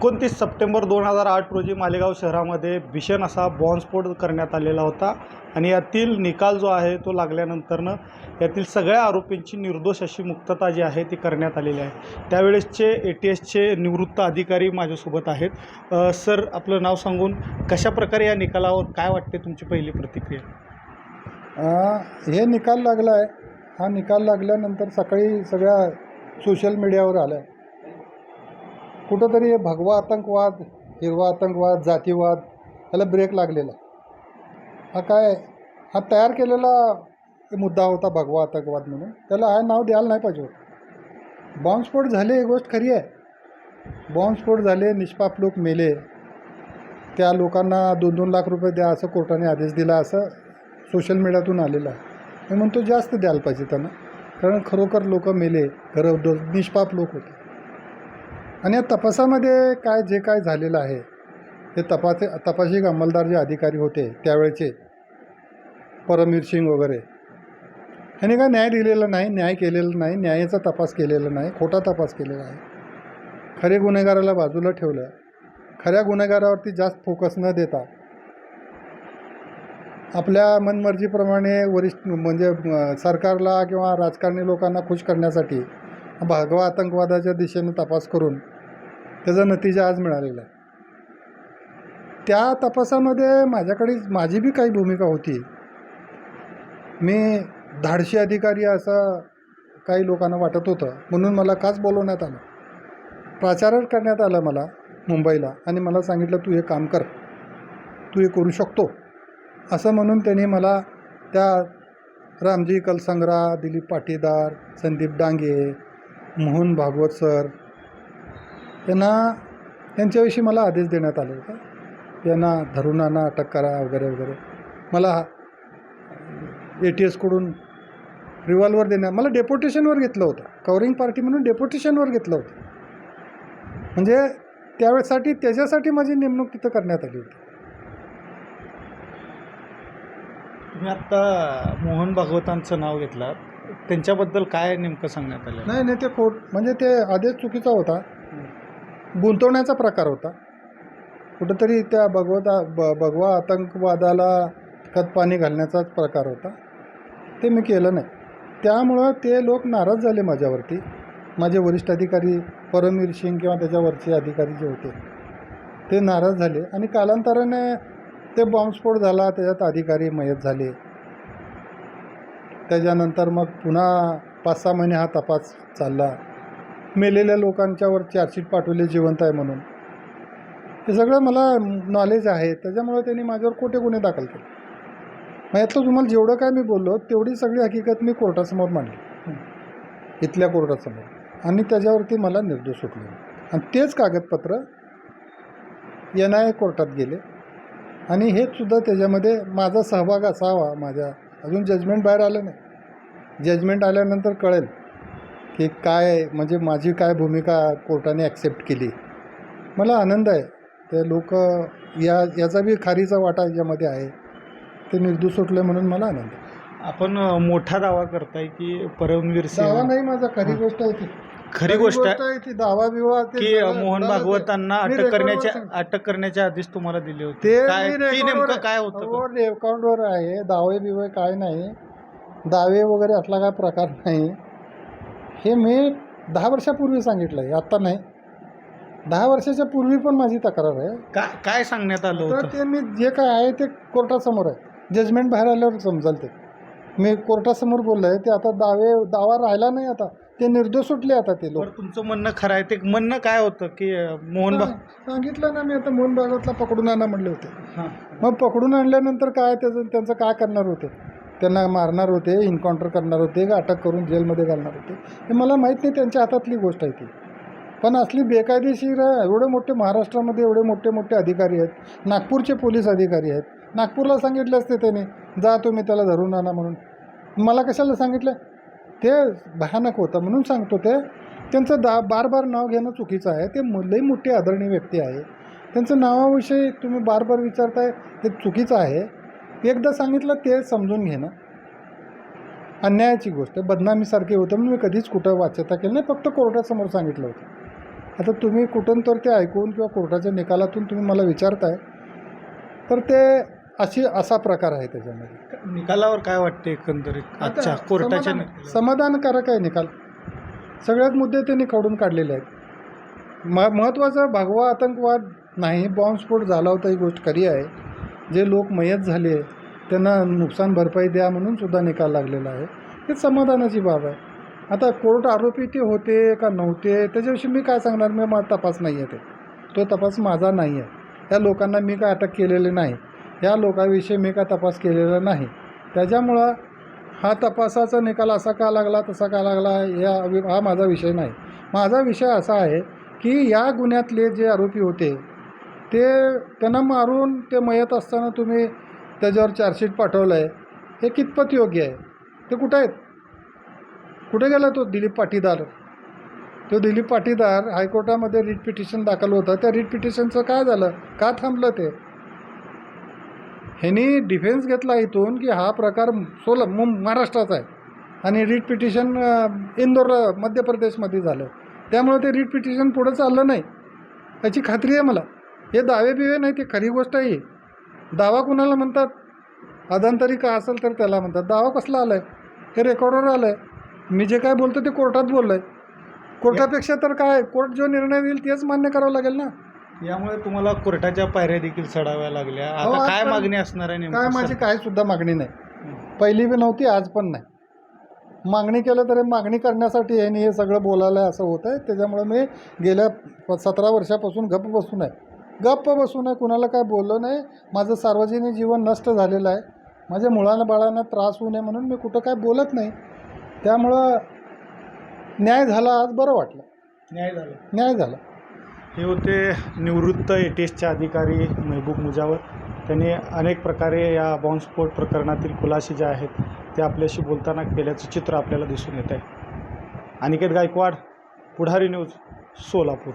एकोणतीस सप्टेंबर दोन हजार आठ रोजी मालेगाव शहरामध्ये भीषण असा बॉम्बस्फोट करण्यात आलेला होता आणि यातील निकाल जो आहे तो लागल्यानंतरनं यातील सगळ्या आरोपींची निर्दोष अशी मुक्तता जी आहे ती करण्यात आलेली आहे. त्यावेळेसचे ए टी एसचे निवृत्त अधिकारी माझ्यासोबत आहेत. सर आपलं नाव सांगून कशा प्रकारे या निकालावर काय वाटते तुमची पहिली प्रतिक्रिया? हे निकाल लागला आहे. हा निकाल लागल्यानंतर सकाळी सगळ्या सोशल मीडियावर आलं आहे. कुठंतरी भगवा आतंकवाद हिरवा आतंकवाद जातीवाद याला ब्रेक लागलेला. हा काय हा तयार केलेला मुद्दा होता भगवा आतंकवाद म्हणून. त्याला हा नाव द्यायला नाही पाहिजे होतं. बॉम्बस्फोट झाले ही गोष्ट खरी आहे. बॉम्बस्फोट झाले निष्पाप लोक मेले. त्या लोकांना दोन दोन लाख रुपये द्या असं कोर्टाने आदेश दिला असं सोशल मीडियातून आलेलं आहे. मी म्हणतो जास्त द्यायला पाहिजे त्यांना. कारण खरोखर लोक मेले. खरं निष्पाप लोक होते. आणि या तपासामध्ये काय जे काय झालेलं आहे ते तपासे तपासिक अंमलदार जे अधिकारी होते त्यावेळेचे परमवीर सिंग वगैरे ह्याने काय न्याय दिलेला नाही न्याय केलेला नाही न्यायाचा तपास केलेला नाही खोटा तपास केलेला आहे. खरे गुन्हेगाराला बाजूला ठेवलं. खऱ्या गुन्हेगारावरती जास्त फोकस न देता आपल्या मनमर्जीप्रमाणे वरिष्ठ म्हणजे सरकारला किंवा राजकारणी लोकांना खुश करण्यासाठी भागवा आतंकवादाच्या दिशेनं तपास करून त्याचा नतीजा आज मिळालेला आहे. त्या तपासामध्ये माझ्याकडे माझी बी काही भूमिका होती. मी धाडशी अधिकारी असं काही लोकांना वाटत होतं म्हणून मला काच बोलवण्यात आलं. प्राचारण करण्यात आलं मला मुंबईला आणि मला सांगितलं तू हे काम कर. तू हे करू शकतो. असं म्हणून त्यांनी मला त्या रामजी कलसंग्रा दिलीप पाटीदार संदीप डांगे मोहन भागवत सर यांना यांच्याविषयी मला आदेश देण्यात आले होते. यांना धरुणांना आणा अटक करा वगैरे वगैरे. मला ए टी एसकडून रिव्हॉल्वर देण्या मला डेपोटेशनवर घेतलं होतं. कवरिंग पार्टी म्हणून डेपोटेशनवर घेतलं होतं. म्हणजे त्यावेळेसाठी त्याच्यासाठी माझी नेमणूक तिथं करण्यात आली होती. तुम्ही आत्ता मोहन भागवतांचं नाव घेतलं त्यांच्याबद्दल काय नेमकं सांगण्यात आलं? नाही नाही ते खोट म्हणजे ते आदेश चुकीचा होता. गुंतवण्याचा प्रकार होता. कुठंतरी त्या भगवता ब भगवा आतंकवादाला खत पाणी घालण्याचाच प्रकार होता. ते मी केलं नाही. त्यामुळं ते लोक नाराज झाले माझ्यावरती. माझे वरिष्ठ अधिकारी परमवीर सिंग किंवा त्याच्यावरचे अधिकारी जे होते ते नाराज झाले. आणि कालांतराने ते बॉम्बस्फोट झाला त्याच्यात अधिकारी मयत झाले. त्याच्यानंतर मग पुन्हा पाच सहा महिने हा तपास चालला. मेलेल्या लोकांच्यावर चार्जशीट पाठवले जिवंत आहे म्हणून. हे सगळं मला नॉलेज आहे. त्याच्यामुळे त्यांनी माझ्यावर खोटे गुन्हे दाखल केले. मग यातलं तुम्हाला जेवढं काय मी बोललो तेवढी सगळी हकीकत मी कोर्टासमोर मांडली. इथल्या कोर्टासमोर. आणि त्याच्यावरती मला निर्दोष सुटले. आणि तेच कागदपत्र एन आय कोर्टात गेले. आणि हेच सुद्धा त्याच्यामध्ये माझा सहभाग असावा माझ्या अजून जजमेंट बाहेर आलं नाही. जजमेंट आल्यानंतर कळेल की काय म्हणजे माझी काय भूमिका कोर्टाने ॲक्सेप्ट केली. मला आनंद आहे. ते लोक या याचा बी खारीचा वाटा याच्यामध्ये आहे. ते निर्दोष सुटले म्हणून मला आनंद आहे. आपण मोठा दावा करताय की परमवीर दावा नाही माझा खरी गोष्ट आहे ती. खरी गोष्ट आहे ती दावा बिवा ते की सगळं मोहन झालं ते. भागवतांना मी अटक करण्याच्या. अटक करण्याचे आदेश तुम्हाला दिले होते. ते काय मी ती रेकॉर्डवर नेमकं आहे. काय होतं? रेकॉर्डवर आहे. दावे बिवे काय नाही. दावे वगैरे असला काय प्रकार नाही. हे मी दहा वर्षापूर्वी सांगितलं आहे आत्ता नाही. दहा वर्षाच्या पूर्वी पण माझी तक्रार आहे. काय काय सांगण्यात आलं तर होतं? ते मी जे काय आहे ते कोर्टासमोर आहे. जजमेंट बाहेर आल्यावर समजाल ते. मी कोर्टासमोर बोललो आहे ते आता दावे दावा राहिला नाही आता. ते निर्दोष सुटले आता ते लोक. बरं तुमचं म्हणणं खरं आहे. ते म्हणणं काय होतं की अ, मोहन भाग सांगितलं ना मी आता मोहन भागवतला पकडून आणा म्हणले होते. हां. मग पकडून आणल्यानंतर काय त्याचं त्यांचं काय करणार होते? त्यांना मारणार होते इन्काउंटर करणार होते का अटक करून जेलमध्ये घालणार होते. हे मला माहीत नाही त्यांच्या हातातली गोष्ट आहे ती. पण असली बेकायदेशीर आहे, एवढे मोठे महाराष्ट्रामध्ये एवढे मोठे मोठे अधिकारी आहेत नागपूरचे पोलीस अधिकारी आहेत नागपूरला सांगितले असते त्याने जा तुम्ही त्याला धरून आणा म्हणून. मला कशाला सांगितलं? ते भयानक होतं म्हणून सांगतो ते. त्यांचं दा बार बार नाव घेणं चुकीचं आहे. ते लई मोठी आदरणीय व्यक्ती आहे. त्यांचं नावाविषयी तुम्ही बार बार विचारताय ते चुकीचं आहे. एकदा सांगितलं ते समजून घेणं. अन्यायाची गोष्ट. बदनामीसारखी होतं म्हणून मी कधीच कुठं वाच्यता केली नाही. फक्त कोर्टासमोर सांगितलं होतं. आता तुम्ही कुठून तर ते ऐकून किंवा कोर्टाच्या निकालातून तुम्ही मला विचारताय. तर ते अशी असा प्रकार आहे त्याच्यामध्ये. निकालावर काय वाटते एकंदरीत? आजच्या आता कोर्टाच्या समाधान-? समाधानकारक आहे निकाल. सगळ्यात मुद्दे त्यांनी काढून काढलेले आहेत. म महत्त्वाचं भगवा आतंकवाद नाही बॉम्बस्फोट झाला होता ही गोष्ट खरी आहे. जे लोक मयत झाले त्यांना नुकसान भरपाई द्या म्हणून सुद्धा निकाल लागलेला आहे. हे समाधानाची बाब आहे. आता कोर्ट आरोपी ते होते का नव्हते त्याच्याविषयी मी काय सांगणार? मी माझा तपास नाही आहे ते. तो तपास माझा नाही आहे या लोकांना मी काय अटक केलेले नाही. या लोकाविषयी मी का तपास केलेला नाही. त्याच्यामुळं हा तपासाचा निकाल असा का लागला तसा का लागला या हा माझा विषय नाही. माझा विषय असा आहे की या गुन्ह्यातले जे आरोपी होते ते त्यांना मारून ते मयत असताना तुम्ही त्याच्यावर चार्जशीट पाठवलं आहे हे कितपत योग्य आहे? ते कुठं आहेत? कुठे गेला तो दिलीप पाटीदार? तो दिलीप पाटीदार हायकोर्टामध्ये रिट पिटिशन दाखल होतं. त्या रिट पिटिशनचं काय झालं? का थांबलं ते? ह्यांनी डिफेन्स घेतला इथून की हा प्रकार सोल मुं महाराष्ट्राचा आहे. आणि रीट पिटिशन इंदोर मध्य प्रदेशमध्ये झालं. त्यामुळे ते रीट पिटिशन पुढं चाललं नाही. याची खात्री आहे मला. हे दावे बिवे नाही ते खरी गोष्ट आहे दावा कुणाला म्हणतात? अदांतरी का असेल तर त्याला म्हणतात. दावा कसला आला आहे हे रेकॉर्डवर आलं आहे मी जे काय बोलतो ते कोर्टात बोललो आहे कोर्टापेक्षा तर काय? कोर्ट जो निर्णय देईल तेच मान्य करावं लागेल ना? यामुळे तुम्हाला कोर्टाच्या पायऱ्या देखील चढाव्या लागल्या. अहो, आता आज काय पण- मागणी असणार आहे काय नेमकी माझी? काय सुद्धा मागणी नाही. पहिली बी नव्हती आज पण नाही. मागणी केलं तरी मागणी करण्यासाठी ह्यांनी हे सगळं बोलायला असं होतं आहे त्याच्यामुळे मी गेल्या प- सतरा वर्षापासून गप्प बसून आहे गप्प बसून आहे कुणाला काय बोललो नाही. माझं सार्वजनिक जीवन नष्ट झालेलं आहे. माझ्या मुलांना बाळांना त्रास होऊ नये म्हणून मी कुठं काय बोलत नाही. त्यामुळं न्याय झाला आज बरं वाटलं. न्याय झाला. न्याय झाला. हे होते निवृत्त ए अधिकारी महबूब मुजावर. त्यांनी अनेक प्रकारे या बॉम्बस्फोट प्रकरणातील खुलासे जे आहेत ते आपल्याशी बोलताना केल्याचं चित्र आपल्याला दिसून येत आहे. अनिकेत गायकवाड पुढारी न्यूज सोलापूर.